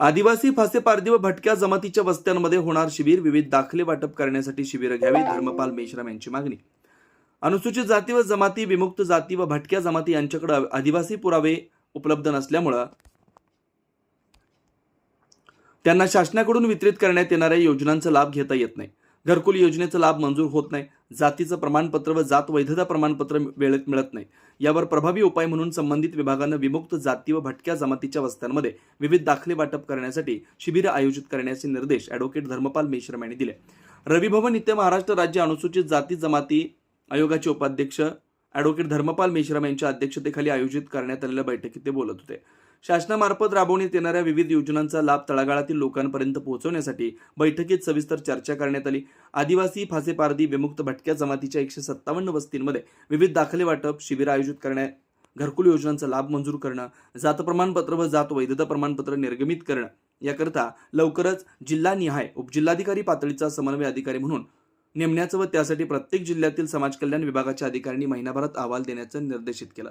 आदिवासी फासे पारधी व भटक्या जमातीच्या वस्त्यांमध्ये होणार शिबिर. विविध दाखले वाटप करण्यासाठी शिबिरं घ्यावी धर्मपाल मेश्राम यांची मागणी. अनुसूचित जाती व जमाती विमुक्त जाती व भटक्या जमाती यांच्याकडे आदिवासी पुरावे उपलब्ध नसल्यामुळं त्यांना शासनाकडून वितरित करण्यात येणाऱ्या योजनांचा लाभ घेता येत नाही. घरकुल योजनेचा लाभ मंजूर होत नाही. जातीचं प्रमाणपत्र व जात वैधता प्रमाणपत्र वेळेत मिळत नाही. यावर प्रभावी उपाय म्हणून संबंधित विभागानं विमुक्त जाती व भटक्या जमातीच्या वस्त्यांमध्ये विविध दाखले वाटप करण्यासाठी शिबिर आयोजित करण्याचे निर्देश अॅडव्होकेट धर्मपाल मेश्रम यांनी दिले. रविभवन इथे महाराष्ट्र राज्य अनुसूचित जाती जमाती आयोगाचे उपाध्यक्ष अॅडव्होकेट धर्मपाल मेश्राम यांच्या अध्यक्षतेखाली आयोजित करण्यात आलेल्या बैठकीत ते बोलत होते. शासनामार्फत राबवण्यात येणाऱ्या विविध योजनांचा लाभ तळागाळातील लोकांपर्यंत पोहोचवण्यासाठी बैठकीत सविस्तर चर्चा करण्यात आली. आदिवासी फासेपारधी विमुक्त भटक्या जमातीच्या एकशे सत्तावन्न वस्तींमध्ये विविध दाखले वाटप शिबिर आयोजित करण्यात घरकुल योजनांचा लाभ मंजूर करणं जात प्रमाणपत्र व जात वैधता प्रमाणपत्र निर्गमित करणं याकरता लवकरच जिल्हानिहाय उपजिल्हाधिकारी पातळीचा समन्वय अधिकारी म्हणून नेमण्याचं व त्यासाठी प्रत्येक जिल्ह्यातील समाज कल्याण विभागाच्या अधिकाऱ्यांनी महिनाभरात अहवाल देण्याचं निर्देशित केलं.